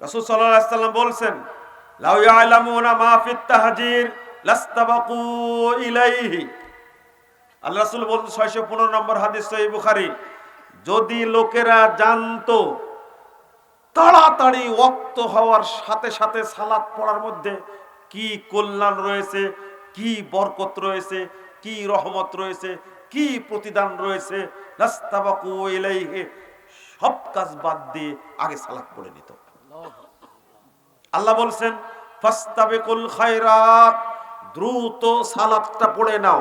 রাসূল সাল্লাল্লাহু আলাইহি বলছেন, লাউ ইয়ালামুনা মা ফিত তাহজির, লাস্তাবাকু ইলাইহি। আল্লাহ রাসূল বলছেন 615 নম্বর হাদিস সহিহ বুখারী, যদি লোকেরা জানতো তাড়াতাড়ি ওক্ত হওয়ার সাথে সাথে সালাত পড়ার মধ্যে কি কল্যাণ রয়েছে, কি বরকত রয়েছে, কি রহমত রয়েছে, কি প্রতিদান রয়েছে, লাস্তাবাকু ইলাইহি, সব কাজ বাদ দিয়ে আগে সালাত পড়ে নিত। আল্লাহ বলছেন দ্রুত সালাতটা পড়ে নাও।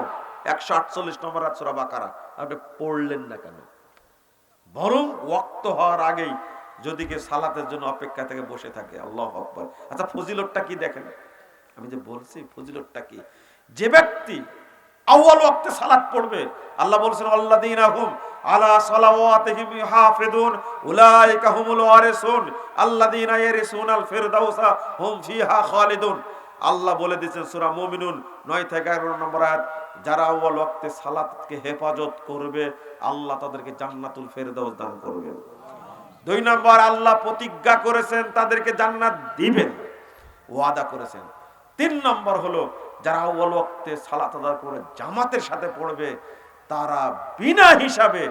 একশো আটচল্লিশ নম্বর আচরা বাকারা। আপনি পড়লেন না কেন? বরং ওয়াক্ত হওয়ার আগেই যদি কেউ সালাতের জন্য অপেক্ষা থেকে বসে থাকে, আল্লাহ আচ্ছা ফজিলতটা কি দেখেন? আমি যে বলছি, ফজিলতটা কি? যে ব্যক্তি আউয়াল ওয়াক্তে সালাত পড়বে। আল্লাহ বলছেন, আল্লাযীনা হুম আলা সালাওয়াতিহিম ইউহাফিদুন উলাইকা হুমুল ওয়ারিসুন, আল্লাযীনা ইয়ারিসুনাল ফিরদাউসা হুম ফিহা খালিদুন। আল্লাহ বলে দিয়েছেন, সূরা মুমিনুন 9 থেকে 11 নম্বর আয়াত, যারা আউয়াল ওয়াক্তে সালাতকে হেফাজত করবে, আল্লাহ তাদেরকে জান্নাতুল ফেরদাউস দান করবেন দুই নম্বর, আল্লাহ প্রতিজ্ঞা করেছেন, তাদেরকে জান্নাত দিবেন, ওয়াদা করেছেন। তিন নম্বর হলো যারা ওয়াক্তে সালাত আদায় করে জামাতের সাথে পড়বে, তারা বিনা হিসাবে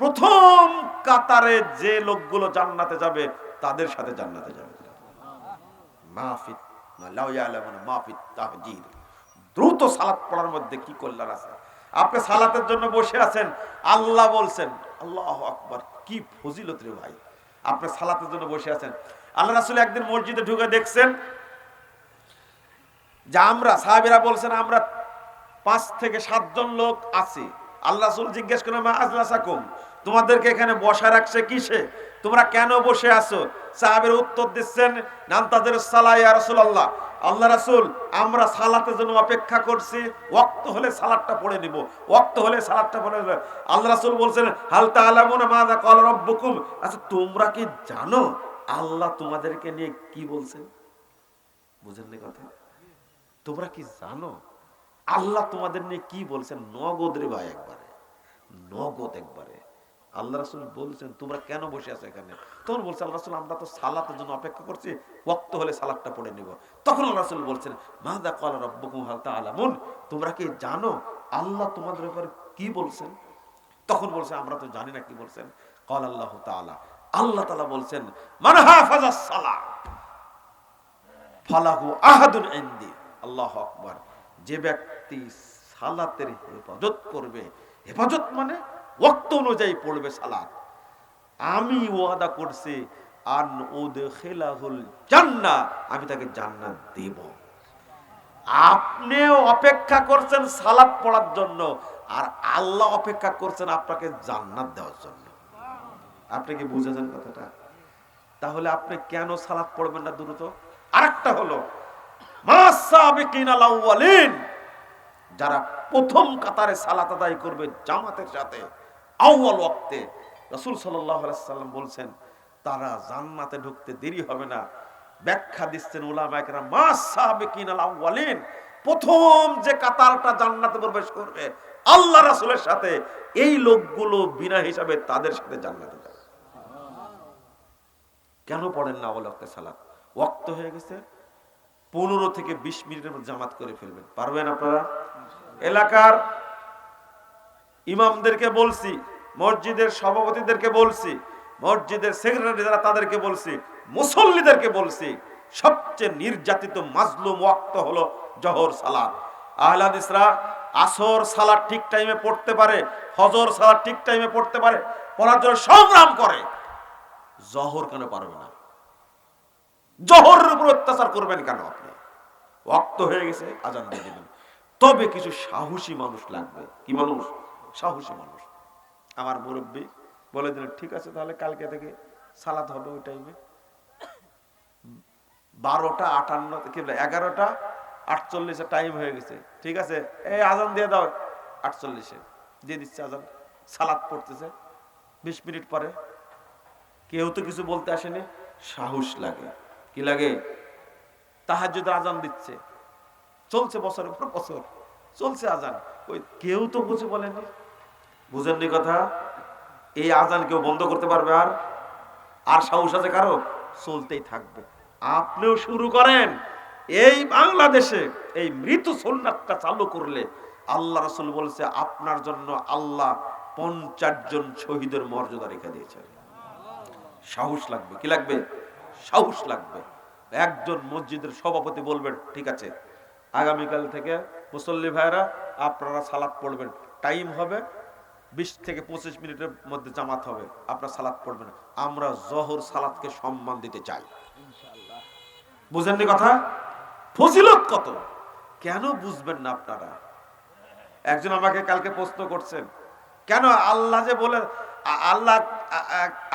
প্রথম কাতারে যে লোকগুলো জান্নাতে যাবে, তাদের সাথে জান্নাতে যাবে। দ্রুত সালাত পড়ার মধ্যে কি কল্যাণ আছে? আপনি সালাতের জন্য বসে আছেন, আল্লাহ বলছেন, আল্লাহ আকবার, কি ফজিলত রে ভাই। আপনি সালাতের জন্য বসে আছেন। আল্লাহ রাসূল একদিন মসজিদে ঢুকে দেখছেন যে আমরা, সাহাবীরা বলছেন, আমরা পাঁচ থেকে সাতজন লোক আছি। আল্লাহ জিজ্ঞেস করেন, মা আজলাসাকুম? তোমাদেরকে এখানে বসা রাখছে কিসে? তোমরা কেন বসে আছো? সাহাবের উত্তর দিচ্ছেন নাম তাদের সালাহ, ইয়া রাসূলুল্লাহ। আল্লাহ রাসুল, আমরা সালাতের জন্য অপেক্ষা করছি। ওয়াক্ত হলে সালাদটা পড়ে নিব। ওয়াক্ত হলে সালাদটা পড়ে নেব। আল্লাহ রাসূল বলছেন, হাল তাআলামুনা মাযা ক্বাল রাব্বুকুম? আচ্ছা তোমরা কি জানো আল্লাহ তোমাদেরকে নিয়ে কি বলছেন? বুঝেননি কথা? তোমরা কি জানো? আল্লাহ তোমাদের নিয়ে কি বলছেন? নগদ রে ভাই একবারে। নগদ একবারে। আল্লাহ রাসুল বলছেন, তোমরা কেন বসে আছো এখানে? তখন বলছে, আল্লাহ রাসুল, আমরা তো সালাতের জন্য অপেক্ষা করছি। ওক্ত হলে সালাদটা পড়ে নিব। তখন আল্লাহ রাসুল বলছেন মাদা কল রব্বকুম হালতা আলামুন তোমরা কি জানো আল্লাহ তোমাদের ব্যাপারে কি বলছেন? তখন বলছে, আমরা তো জানি না কি বলছেন। কল আল্লাহ তাআলা। আল্লাহ তাআলা বলছেন, মান হাফাজাস সালাহ ফালাহু আহাদুন ইনদি। আল্লাহ আকবার। যে ব্যক্তি সালাতের হেফাজত করবে, হেফাজত মানে ওয়াক্ত অনুযায়ী পড়বে সালাত। আমি ওয়াদা করছি, আন উদখিলাহুল জান্নাহ, আমি তাকে জান্নাত দেব। আপনিও অপেক্ষা করছেন সালাত পড়ার জন্য, আর আল্লাহ অপেক্ষা করছেন আপনাকে জান্নাত দেওয়ার জন্য। আপনি কি বুঝেছেন কথাটা? তাহলে আপনি কেন সালাত পড়বেন না দ্রুত? আরেকটা হলো যারা প্রথম কাতারে সালাত আদায় করবে জামাতের সাথে, আউয়াল ওয়াক্তে। রাসূল সাল্লাম বলছেন, তারা জান্নাতে ঢুকতে দেরি হবে না। ব্যাখ্যা দিচ্ছেন মাসাবিকিন আল আউয়ালিন প্রথম যে কাতারটা জান্নাতে প্রবেশ করবে, আল্লাহ রাসূলের সাথে, এই লোকগুলো বিনা হিসাবে তাদের সাথে জান্নাতে যাবে। কেন পড়েন না ওয়াক্তে সালাত? ওয়াক্ত হয়ে গেছে পনেরো থেকে বিশ মিনিটের মধ্যে জামাত করে ফেলবেন। পারবেন আপনারা? এলাকার ইমামদেরকে বলছি, মসজিদের সভাপতিদেরকে বলছি, মসজিদের সেক্রেটারি যারা তাদেরকে বলছি, মুসল্লিদেরকে বলছি, সবচেয়ে নির্যাতিত মাজলুম ওয়াক্ত হলো জহর সালাদ। আহলাদিসরা আসর সালাদ ঠিক টাইমে পড়তে পারে হজর সালাদ ঠিক টাইমে পড়তে পারে, পড়ার জন্য সংগ্রাম করে। জহর কেন পারবে না? জহরের উপর অত্যাচার করবেন কেন? ওয়াক্ত হয়ে গেছে, আজান দিয়ে দিবেন তবে কিছু সাহসী মানুষ লাগবে। কি মানুষ? সাহসী মানুষ। আমার মুরব্বী বলে দিলেন ঠিক আছে তাহলে কালকে থেকে সালাত হবে ওই টাইমে বারোটা আটান্ন, কি বলে, এগারোটা আটচল্লিশে টাইম হয়ে গেছে। ঠিক আছে? এই আজান দিয়ে দাও, আটচল্লিশে। দিয়ে দিচ্ছে আজান। সালাত পড়তেছে। বিশ মিনিট পরে। কেউ তো কিছু বলতে আসেনি। সাহস লাগে। কি লাগে? তাহাজ্জুদের আজান দিচ্ছে। চলছে বছরের পর বছর। চলছে আজান ওই কেউ তো বুঝে বলেনি। বুঝেননি কথা? এই আজান কেউ বন্ধ করতে পারবে আর? আর সাহস আছে কারও? চলতেই থাকবে। আপনিও শুরু করেন। এই বাংলাদেশে এই মৃত সোননাথটা চালু করলে আল্লাহ রসুল বলছে, আপনার জন্য আল্লাহ পঞ্চাশ জন শহীদের মর্যাদা রেখে দিয়েছেন। সাহস লাগবে। কি লাগবে? সাহস লাগবে। একজন মসজিদের সভাপতি বলবেন, ঠিক আছে, আগামীকাল থেকে মুসল্লি ভাইরা আপনারা সালাদ পড়বেন। টাইম হবে বিশ থেকে পঁচিশ মিনিটের মধ্যে জামাত হবে, আপনার সালাদ পড়বেন। আমরা জহর সালাদকে সম্মান দিতে চাই। বুঝেননি কথা? ফজিলত কত? কেন বুঝবেন না আপনারা? একজন আমাকে কালকে প্রশ্ন করছেন, কেন আল্লাহ যে বলে আল্লাহ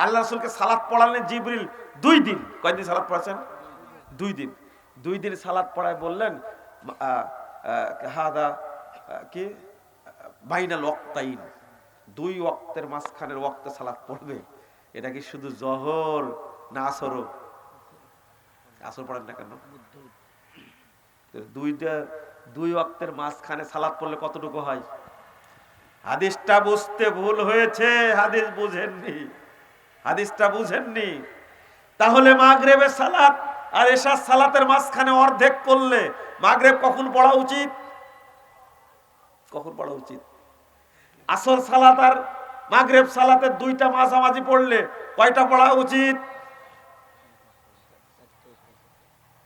আল্লাহ রসুলকে সালাদ পড়ালেন জিবরিল দুই দিন? কয়দিন সালাদ পড়াছেন দুই দিন। দুই দিন সালাদ পড়ায় বললেন হাদা কি? বাইনাল ওয়াক্তাইন। দুই ওয়াক্তের মাঝখানের ওয়াক্তে সালাদ পড়বে। এটা কি শুধু জহর না আসরও? আসর পড়েন না কেন? দুইটা দুই ওয়াক্তের মাঝখানে সালাদ পড়লে কতটুকু হয়? হাদিসটা বুঝতে ভুল হয়েছে, হাদিস বুঝেননি। হাদিসটা বুঝেননি। তাহলে মাগরেবের সালাত আর এশার সালাতের মাঝখানে অর্ধেক করলে মাগরেব কখন পড়া উচিত? কখন পড়া উচিত? আসর সালাত আর মাগরেব সালাতের দুইটা মাঝামাঝি পড়লে কয়টা পড়া উচিত?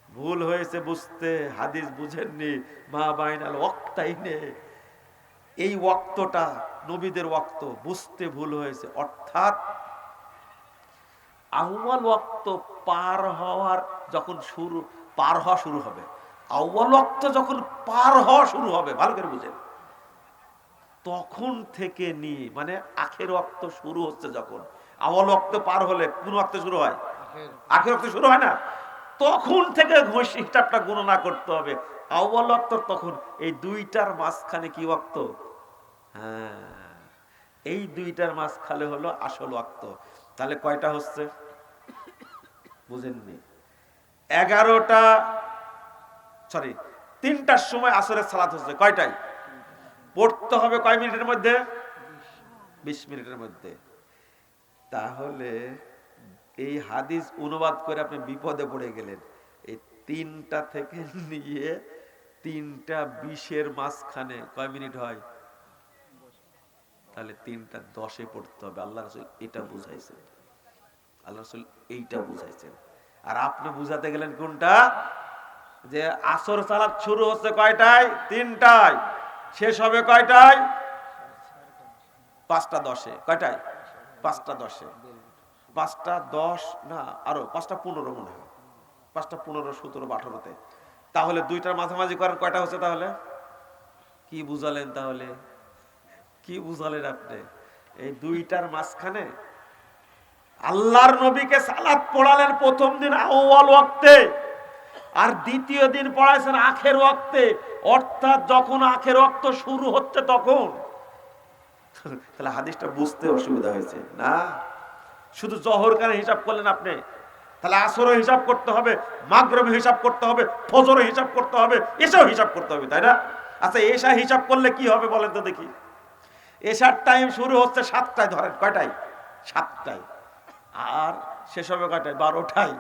ভুল হয়েছে বুঝতে, হাদিস বুঝেননি, মা বাইনাল ওয়াক্তাইনে এই ওয়াক্তটা নবীদের ওয়াক্ত, বুঝতে ভুল হয়েছে। অর্থাৎ আউয়াল ওয়াক্ত পার হওয়ার যখন শুরু পার হওয়া শুরু হবে। আউয়াল ওয়াক্ত যখন পার হওয়া শুরু হবে ভালো করে বুঝেন। তখন থেকে নিয়ে মানে আখের ওয়াক্ত শুরু হচ্ছে যখন। আউয়াল ওয়াক্ত পার হলে কোন ওয়াক্ত শুরু হয়? আখের। ওয়াক্ত শুরু হয় না? তখন থেকে ঘোষ হিসাবটা গণনা করতে হবে। আউয়াল ওয়াক্ত তখন এই দুইটার মাঝখানে কি ওয়াক্ত? হ্যাঁ এই দুইটার মাঝখানে হলো আসল ওয়াক্ত। তাহলে কয়টা হচ্ছে? বুঝেননি। এগারোটা সরি তিনটার সময় আসরের সালাত হচ্ছে। কয়টাই পড়তে হবে কয় মিনিটের মধ্যে? বিশ মিনিটের মধ্যে। তাহলে এই হাদিস অনুবাদ করে আপনি বিপদে পড়ে গেলেন। এই তিনটা থেকে নিয়ে তিনটা বিশের মাঝখানে কয় মিনিট হয়? তাহলে তিনটা দশে পড়তে হবে। আল্লাহ রসুল এটা বুঝাইছেন। আল্লাহ রসুল এইটা বুঝাইছেন। আর আপনি বুঝাতে গেলেন কোনটা? যে আসর সালাত শুরু হচ্ছে কয়টায়? তিনটায়। শেষ হবে কয়টায়? পাঁচটা দশে। কয়টায়? পাঁচটা দশে। পাঁচটা দশ না, আরও পাঁচটা পনেরো মনে হয়। পাঁচটা পনেরো, সতেরো, আঠারোতে। তাহলে দুইটার মাঝামাঝি করেন কয়টা হচ্ছে তাহলে? কি বুঝালেন তাহলে? কি বুঝালেন আপনি? এই দুইটার মাঝখানে আল্লাহর নবীকে সালাত পড়ালেন প্রথম দিন আউয়াল ওয়াক্তে, আর দ্বিতীয় দিন পড়াইছেন আখের ওয়াক্তে। অর্থাৎ যখন আখের ওয়াক্ত শুরু হচ্ছে তখন। তাহলে হাদিসটা বুঝতে অসুবিধা হয়েছে। না, শুধু জহর কানে হিসাব করলেন আপনি। তাহলে আসরও হিসাব করতে হবে মাগরবে হিসাব করতে হবে, ফজরও হিসাব করতে হবে এসব হিসাব করতে হবে, তাই না? আচ্ছা এসা হিসাব করলে কি হবে বলেন তো দেখি। এসার টাইম শুরু হচ্ছে সাতটায় ধরেন, কয়টায়? সাতটায়। আর শেষ হবে কয়টায়? বারোটায়।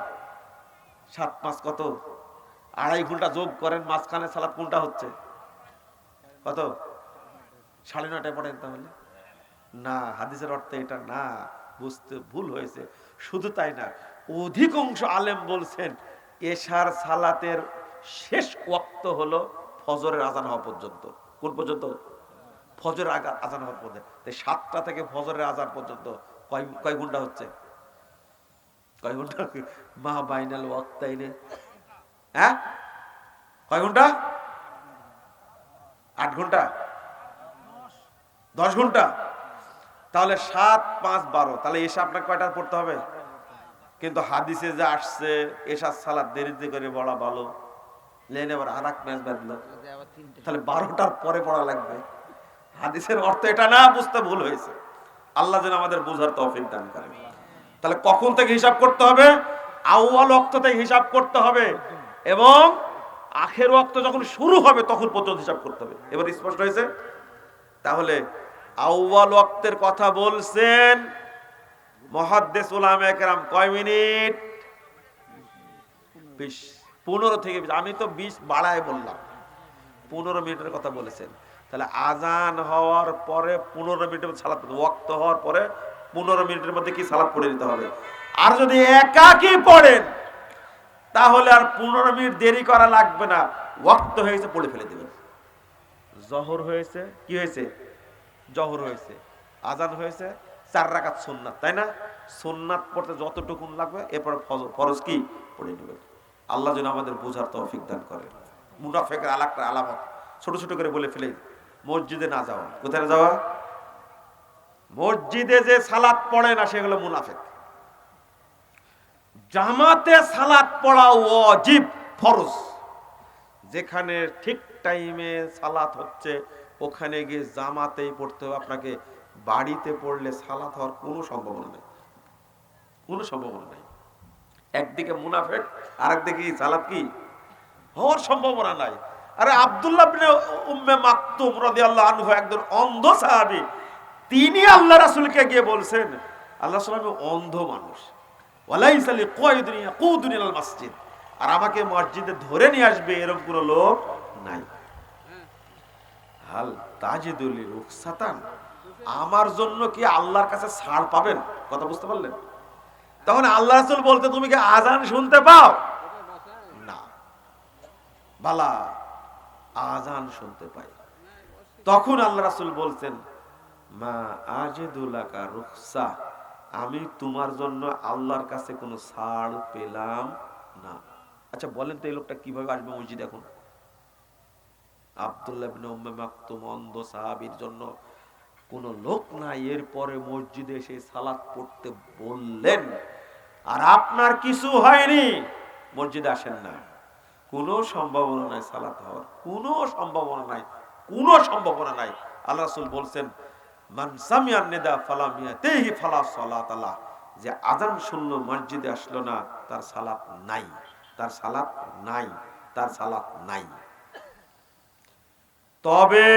সাত পাঁচ কত? আড়াই ঘণ্টা যোগ করেন, মাঝখানে সালাদ কোনটা হচ্ছে? কত? সাড়ে নটায় পড়েন তাহলে? না, হাদিসের অর্থে এটা না, বুঝতে ভুল হয়েছে। শুধু তাই না, অধিকাংশ আলেম বলছেন, এশার সালাতের শেষ ওয়াক্ত হলো ফজরের আজান হওয়া পর্যন্ত। কোন পর্যন্ত? ফজরের আগা, আজান হওয়া পর্যন্ত তাই সাতটা থেকে ফজরের আজান পর্যন্ত কয় কয় ঘণ্টা হচ্ছে? কয় ঘণ্টা? মা বাইনাল ওয়াক্তাইনে। হ্যাঁ? কয় ঘণ্টা? আট ঘণ্টা? দশ ঘণ্টা? তাহলে সাত, পাঁচ, বারো। তাহলে এসে আপনাকে কয়টা পড়তে হবে? কিন্তু হাদিসে যে আসছে, এসার সালাদ দেরিতে করে বলা ভালো। লেনে আবার আর এক ম্যাচ বাঁধলো। তাহলে বারোটার পরে পড়া লাগবে। হাদিসের অর্থ এটা না বুঝতে ভুল হয়েছে। আল্লাহ যেন আমাদের বোঝার তৌফিক দান করে তাহলে কখন থেকে হিসাব করতে হবে? আউয়াল অক্ত থেকে হিসাব করতে হবে এবং আখের ওয়াক্ত যখন শুরু হবে, তখন পর্যন্ত হিসাব করতে হবে। এবার স্পষ্ট হয়েছে? তাহলে আউয়াল ওয়াক্তের কথা বলছেন মহাদ্দেস উলামা একরাম। কয় মিনিট? বিশ, পনেরো থেকে আমি তো বিশ বাড়ায় বললাম। পনেরো মিনিটের কথা বলেছেন। তাহলে আজান হওয়ার পরে পনেরো মিনিটের মধ্যে সালাদ ওয়াক্ত হওয়ার পরে পনেরো মিনিটের মধ্যে কি সালাদ পড়ে দিতে হবে? আর যদি একাকি পড়েন, তাহলে আর পনেরো মিনিট দেরি করা লাগবে না। ওয়াক্ত হয়েছে, পড়ে ফেলে দেবেন। জহর হয়েছে, কি হয়েছে? জহর হয়েছে। আজান হয়েছে, চার রাকাত সোননাথ তাই না? সোননাথ পড়তে যতটুকুন লাগবে, এরপর ফরজ কি? পড়ে নেবেন। আল্লাহ যেন আমাদের বোঝার তৌফিক দান করে মুনাফেকের আলাকটা আলামত। ছোট ছোট করে বলে ফেলে মসজিদে না যাওয়া। কোথায় যাওয়া? মসজিদে যে সালাত পড়ে না সেগুলো মুনাফেক। জামাতে সালাত পড়া অজিব ফরজ। যেখানে ঠিক টাইমে সালাত হচ্ছে, ওখানে গিয়ে জামাতেই পড়তে হবে। আপনাকে বাড়িতে পড়লে সালাত হওয়ার কোনো সম্ভাবনা নেই। কোনো সম্ভাবনা নেই। একদিকে মুনাফেক আর একদিকে সালাত কি? হওয়ার সম্ভাবনা নাই। আরে আব্দুল্লাহ উম্মে মাকতুম রাদিয়াল্লাহু আনহু একজন অন্ধ সাহাবী। তিনি আল্লাহ রাসুলকে গিয়ে বলছেন, আল্লাহ সাল্লাম অন্ধ মানুষ। ওয়ালাইসা লিকাইদুন ইয়াকুদুন ইলাল মসজিদ। আর আমাকে মসজিদে ধরে নিয়ে আসবে এরকম কোনো লোক নাই। হাল তাজিদুলি রুখসাতান আমার জন্য কি আল্লাহর কাছে ছাড় পাবেন? কথা বুঝতে পারলেন? তখন আল্লাহ রাসূল বলতে, তুমি কি আজান শুনতে পাও? না। বালা। আজান শুনতে পাই। তখন আল্লাহ রাসূল বলছেন, মা আজেদুলাকা রুখসা, আমি তোমার জন্য আল্লাহর কাছে কোনো ছাড় পেলাম না। আচ্ছা বলেন তো এই লোকটা কীভাবে আসবে মসজিদ এখন? অন্ধ আপনার কিছু হয়নি। মসজিদে আসেন না। কোনো সম্ভাবনা নাই সালাত হওয়ার। কোনো সম্ভাবনা নাই। কোনো সম্ভাবনা নাই। আল্লাহ রাসূল বলছেন, মান সামিয়ান নিদা ফালাম ফালা সালাত আলা যে আজান শুনলো, মসজিদে আসলো না, তার সালাত নাই। তার সালাত নাই। তার সালাত নাই। তবে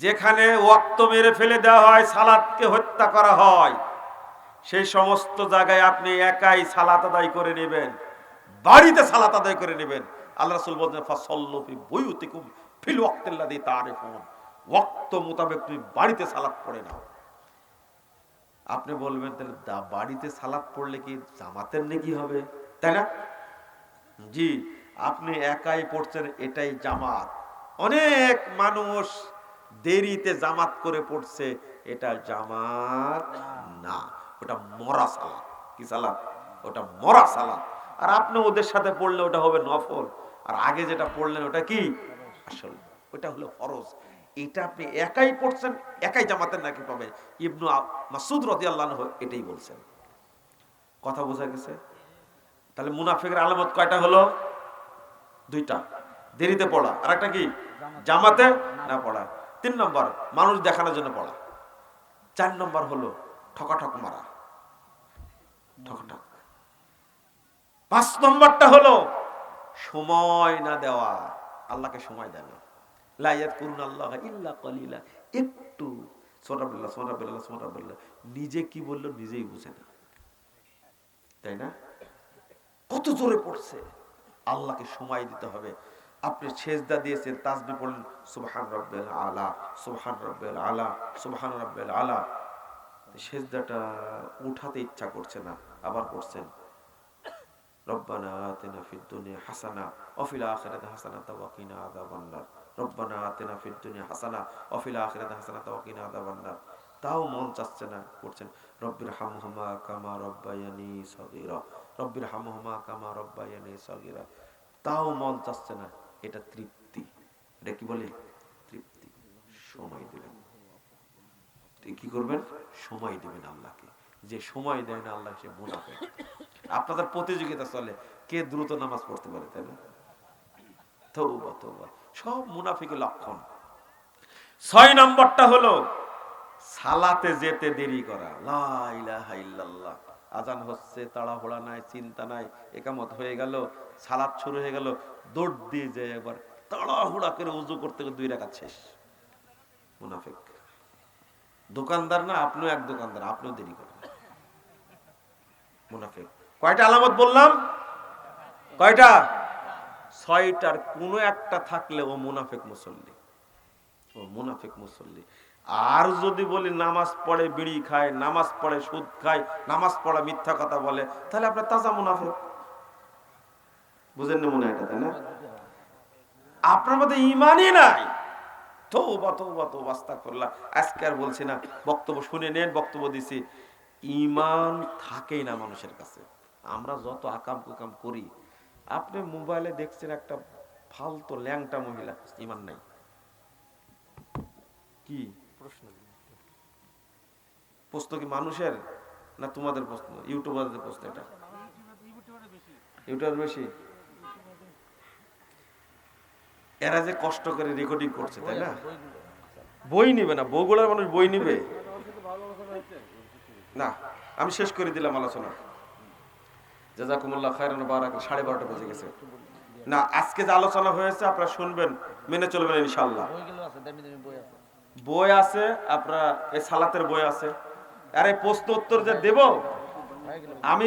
যেখানে ওয়াক্ত মেরে ফেলে দেওয়া হয় সালাদকে হত্যা করা হয়, সেই সমস্ত জায়গায় আপনি একাই সালাত আদায় করে নেবেন। বাড়িতে সালাত আদায় করে নেবেন। আল্লাহ রাসূল বলছেন, ফাসাল্লু ফি বুয়ুতিকুম ফিল ওয়াক্তিল্লাযী তারিফুন। ওয়াক্ত মোতাবেক তুমি বাড়িতে সালাত পড়ে নাও। আপনি বলবেন, তাহলে বাড়িতে সালাত পড়লে কি জামাতের নেকি হবে? তাই না? জি, আপনি একাই পড়ছেন, এটাই জামাত। অনেক মানুষ দেরিতে জামাত করে পড়ছে, এটা জামাত না, ওটা মরা সালাত। কি সালাত? ওটা মরা সালাত। আর আপনি ওদের সাথে পড়লে ওটা হবে নফল। আর আগে যেটা পড়লেন ওটা কি? আসল। ওটা হলো ফরজ। এটা আপনি একাই পড়ছেন, একাই জামাতের নাকি পাবে ইবনু মাসুদ রাদিয়াল্লাহু আনহু এটাই বলছেন। কথা বোঝা গেছে? তাহলে মুনাফিকের আলামত কয়টা হলো? দুইটা। দেরিতে পড়া। আর একটা কি? জামাতে না পড়া। তিন নম্বর, মানুষ দেখানোর জন্য পড়া। চার নম্বর হলো ঠকাঠক মারা। ঠকাঠক। পাঁচ নম্বরটা হলো সময় না দেওয়া। আল্লাহকে সময় দেন লাইয়াত একটু নিজে কি বলল নিজেই বুঝে না। তাই না? কত জোরে পড়ছে। আল্লাহকে সময় দিতে হবে। আপনি সেজদা দিয়েছেন তাসবি পড়লেন, সুবহান রব্বেল আলা, সুবহান রব্বেল আলা, সুবহান রব্বেল আলা। সেজদাটা উঠাতে ইচ্ছা করছে না, আবার করছেন হাসানা ওয়া ফিল আখিরাতি হাসানাতাও ওয়া কিনা আযাবান নার। রব্বানা আতিনা ফিদ দুনিয়া হাসানা ওয়া ফিল আখিরাতি হাসানাতাও ওয়া কিনা আযাবান নার। তাও মন চাচ্ছে না করছেন। রব্বির হামহুমা কামা রব্বায়ানি সগীরা। রব্বির হামহুমা কামা রব্বায়ানি সগীরা। তাও মন চাচ্ছে না, এটা তৃপ্তি। এটা কি বলে? তৃপ্তি। সময় দিবেন। কি করবেন? সময় দিবেন আল্লাহকে। যে সময় দেয় না আল্লাহ, সে মুনাফে আপনাদের প্রতিযোগিতা চলে। কে দ্রুত নামাজ পড়তে পারে, তাই না? তৌবা তৌবা সব মুনাফিকের লক্ষণ। ছয় নম্বরটা হলো, সালাতে যেতে দেরি করা। লা ইলাহা ইল্লাল্লাহ। আজান হচ্ছে, তাড়াহুড়া নাই, চিন্তা নাই, একামত হয়ে গেল, সালাত শুরু হয়ে গেল, দৌড় দিয়ে যায় একবার তাড়াহুড়া করে উজু করতে দুই রাকাত শেষ। মুনাফিক। দোকানদার না, আপনিও এক দোকানদার, আপনিও দেরি করেন। মুনাফিক। কয়টা আলামত বললাম? কয়টা? ছয়টার কোনো একটা থাকলে ও মুনাফেক মুসল্লি। ও মুনাফেক মুসল্লি। আর যদি বলি নামাজ পড়ে বিড়ি খায়, নামাজ পড়ে সুদ খায়, নামাজ পড়ে মিথ্যা কথা বলে, তাহলে আপনার তাজা মুনাফেক। বুঝেন না মনে হয় তাই না? আপনার মধ্যে ইমানই নাই। তৌবা তৌবা তৌবা আস্তাগফিরুল্লাহ। আজকে আর বলছি না, বক্তব্য শুনে নেন, বক্তব্য দিছি। ইমান থাকেই না মানুষের কাছে। আমরা যত আকাম কুকাম করি আপনি মোবাইলে দেখছেন একটা ফালতু ল্যাংটা মহিলা ইমান নাই। কি? প্রশ্ন প্রশ্ন কি মানুষের না তোমাদের প্রশ্ন? ইউটিউবারদের প্রশ্ন এটা। ইউটিউবার বেশি। এরা যে কষ্ট করে রেকর্ডিং করছে তাই না? বই নিবে না বগুড়ার মানুষ বই নিবে। না আমি শেষ করে দিলাম আলোচনা। জাজাকুমুল্লাহ খায়রান বারাক সাড়ে বারোটা বেজে গেছে। না আজকে যে আলোচনা হয়েছে আপনারা শুনবেন মেনে চলবেন ইনশাল্লাহ বই আছে। আপনারা আপনার এই সালাতের বই আছে। আর এই প্রশ্ন উত্তর যে দেব? আমি